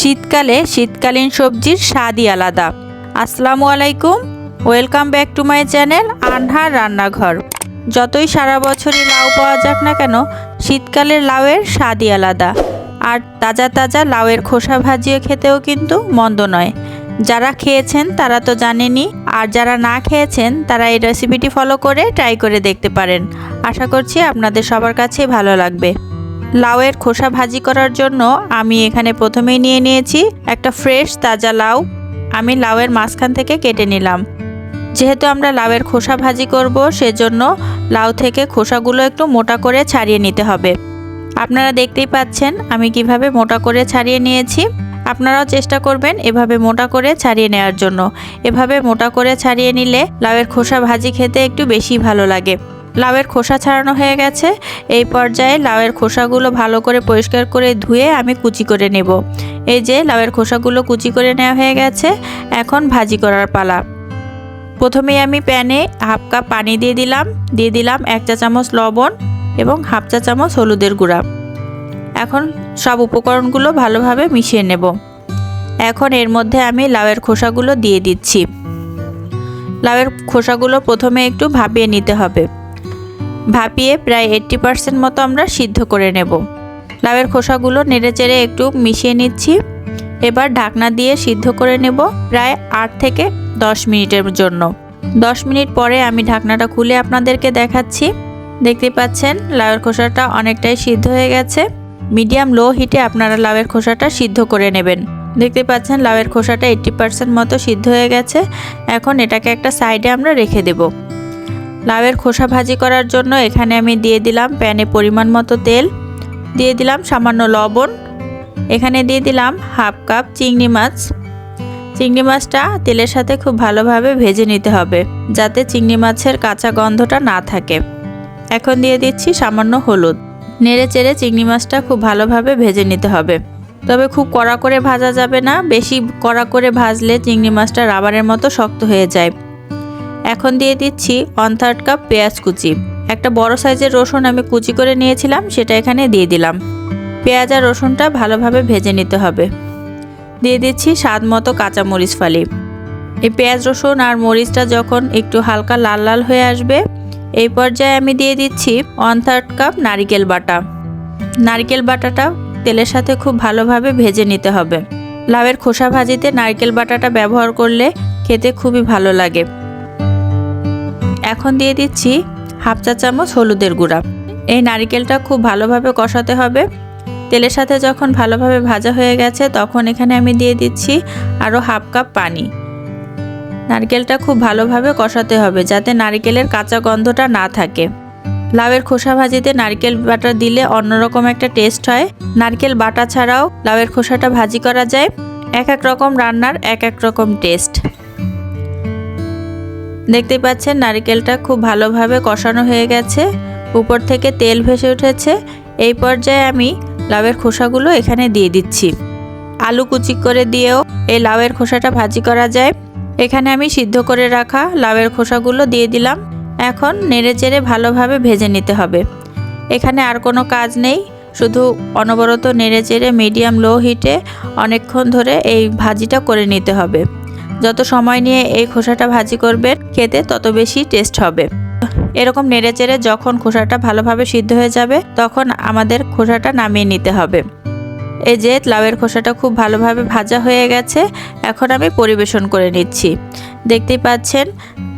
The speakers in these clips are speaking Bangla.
শীতকালে শীতকালীন সবজির স্বাদই আলাদা। আসসালামু আলাইকুম, welcome back to my channel Anhar Rannaghar. যতই সারা বছরই লাউ পাওয়া যাক না কেন, শীতকালের লাউয়ের স্বাদই আলাদা। আর তাজা তাজা লাউয়ের খোসা ভাজিয়ে খেতেও কিন্তু মন্দ নয়। যারা খেয়েছেন তারা তো জানেনই, আর যারা না খেয়েছেন তারা এই রেসিপিটি ফলো করে ট্রাই করে দেখতে পারেন। আশা করছি আপনাদের সবার কাছেই ভালো লাগবে। লাউয়ের খোসা ভাজি করার জন্য আমি এখানে প্রথমেই নিয়ে নিয়েছি একটা ফ্রেশ তাজা লাউ। আমি লাউয়ের মাঝখান থেকে কেটে নিলাম। যেহেতু আমরা লাউয়ের খোসা ভাজি করব, সেজন্য লাউ থেকে খোসাগুলো একটু মোটা করে ছাড়িয়ে নিতে হবে। আপনারা দেখতেই পাচ্ছেন আমি কীভাবে মোটা করে ছাড়িয়ে নিয়েছি। আপনারাও চেষ্টা করবেন এভাবে মোটা করে ছাড়িয়ে নেওয়ার জন্য। এভাবে মোটা করে ছাড়িয়ে নিলে লাউয়ের খোসা ভাজি খেতে একটু বেশি ভালো লাগে। লাউয়ের খোসা ছাড়ানো হয়ে গেছে। এই পর্যায়ে লাউয়ের খোসাগুলো ভালো করে পরিষ্কার করে ধুয়ে আমি কুচি করে নেব। এই যে লাউয়ের খোসাগুলো কুচি করে নেওয়া হয়ে গেছে, এখন ভাজি করার পালা। প্রথমেই আমি প্যানে হাফ কাপ পানি দিয়ে দিলাম দিয়ে দিলাম এক চা চামচ লবণ এবং হাফ চা চামচ হলুদের গুঁড়া। এখন সব উপকরণগুলো ভালোভাবে মিশিয়ে নেব। এখন এর মধ্যে আমি লাউয়ের খোসাগুলো দিয়ে দিচ্ছি। লাউয়ের খোসাগুলো প্রথমে একটু ভাপিয়ে নিতে হবে। ভাপিয়ে প্রায় এইট্টি পার্সেন্ট মতো আমরা সিদ্ধ করে নেব। লাউয়ের খোসাগুলো নেড়ে চেড়ে একটু মিশিয়ে নিচ্ছি। এবার ঢাকনা দিয়ে সিদ্ধ করে নেব প্রায় আট থেকে দশ মিনিটের জন্য। দশ মিনিট পরে আমি ঢাকনাটা খুলে আপনাদেরকে দেখাচ্ছি। দেখতে পাচ্ছেন, লাউয়ের খোসাটা অনেকটাই সিদ্ধ হয়ে গেছে। মিডিয়াম লো হিটে আপনারা লাউয়ের খোসাটা সিদ্ধ করে নেবেন। দেখতে পাচ্ছেন, লাউয়ের খোসাটা এইট্টি পার্সেন্ট মতো সিদ্ধ হয়ে গেছে। এখন এটাকে একটা সাইডে আমরা রেখে দেব। লাউয়ের খোসা ভাজি করার জন্য এখানে আমি দিয়ে দিলাম প্যানে পরিমাণ মতো তেল। দিয়ে দিলাম সামান্য লবণ। এখানে দিয়ে দিলাম হাফ কাপ চিংড়ি মাছ। চিংড়ি মাছটা তেলের সাথে খুব ভালোভাবে ভেজে নিতে হবে, যাতে চিংড়ি মাছের কাঁচা গন্ধটা না থাকে। এখন দিয়ে দিচ্ছি সামান্য হলুদ। নেড়ে চেড়ে চিংড়ি মাছটা খুব ভালোভাবে ভেজে নিতে হবে। তবে খুব কড়া করে ভাজা যাবে না, বেশি কড়া করে ভাজলে চিংড়ি মাছটা রাবারের মতো শক্ত হয়ে যায়। এখন দিয়ে দিচ্ছি ওয়ান থার্ড কাপ পেঁয়াজ কুচি। একটা বড় সাইজের রসুন আমি কুচি করে নিয়েছিলাম, সেটা এখানে দিয়ে দিলাম। পেঁয়াজ আর রসুনটা ভালোভাবে ভেজে নিতে হবে। দিয়ে দিচ্ছি স্বাদ মতো কাঁচামরিচ ফালি। এই পেঁয়াজ, রসুন আর মরিচটা যখন একটু হালকা লাল লাল হয়ে আসবে, এই পর্যায়ে আমি দিয়ে দিচ্ছি ওয়ান থার্ড কাপ নারিকেল বাটা। নারকেল বাটাটা তেলের সাথে খুব ভালোভাবে ভেজে নিতে হবে। লাউয়ের খোসা ভাজিতে নারকেল বাটাটা ব্যবহার করলে খেতে খুবই ভালো লাগে। এখন দিয়ে দিচ্ছি হাফ চা চামচ হলুদের গুঁড়া। এই নারিকেলটা খুব ভালোভাবে কষাতে হবে। তেলের সাথে যখন ভালোভাবে ভাজা হয়ে গেছে, তখন এখানে আমি দিয়ে দিচ্ছি আরও হাফ কাপ পানি। নারকেলটা খুব ভালোভাবে কষাতে হবে যাতে নারকেলের কাঁচা গন্ধটা না থাকে। লাউয়ের খোসা ভাজিতে নারকেল বাটা দিলে অন্যরকম একটা টেস্ট হয়। নারকেল বাটা ছাড়াও লাউয়ের খোসাটা ভাজি করা যায়। এক এক রকম রান্নার এক এক রকম টেস্ট। দেখতে পাচ্ছেন নারকেলটা খুব ভালোভাবে কষানো হয়ে গেছে। উপর থেকে তেল ভেসে উঠেছে। এই পর্যায়ে আমি লাউয়ের খোসাগুলো এখানে দিয়ে দিচ্ছি। আলু কুচি করে দিয়েও এই লাউয়ের খোসাটা ভাজি করা যায়। এখানে আমি সিদ্ধ করে রাখা লাউয়ের খোসাগুলো দিয়ে দিলাম। এখন নেড়ে চেড়ে ভালোভাবে ভেজে নিতে হবে। এখানে আর কোনো কাজ নেই। শুধু অনবরত নেড়ে চেড়ে মিডিয়াম লো হিটে অনেকক্ষণ ধরে এই ভাজিটা করে নিতে হবে। যত সময় নিয়ে এই খোসাটা ভাজি করবেন, খেতে তত বেশি টেস্ট হবে। এরকম নেড়ে চেড়ে যখন খোসাটা ভালোভাবে সিদ্ধ হয়ে যাবে, তখন আমাদের খোসাটা নামিয়ে নিতে হবে। এই যে লাউয়ের খোসাটা খুব ভালোভাবে ভাজা হয়ে গেছে, এখন আমি পরিবেশন করে নিচ্ছি। দেখতেই পাচ্ছেন,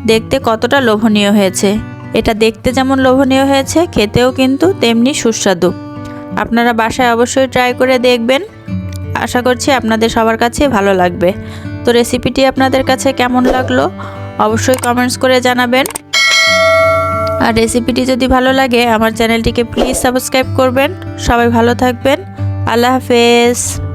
দেখতে কতটা লোভনীয় হয়েছে। এটা দেখতে যেমন লোভনীয় হয়েছে, খেতেও কিন্তু তেমনি সুস্বাদু। আপনারা বাসায় অবশ্যই ট্রাই করে দেখবেন। আশা করছি আপনাদের সবার কাছে ভালো লাগবে। তো রেসিপিটি আপনাদের কাছে কেমন লাগল? অবশ্যই কমেন্টস করে জানাবেন। আর রেসিপিটি যদি ভালো লাগে, আমার চ্যানেলটিকে প্লিজ সাবস্ক্রাইব করবেন। সবাই ভালো থাকবেন। আল্লাহ হাফেজ।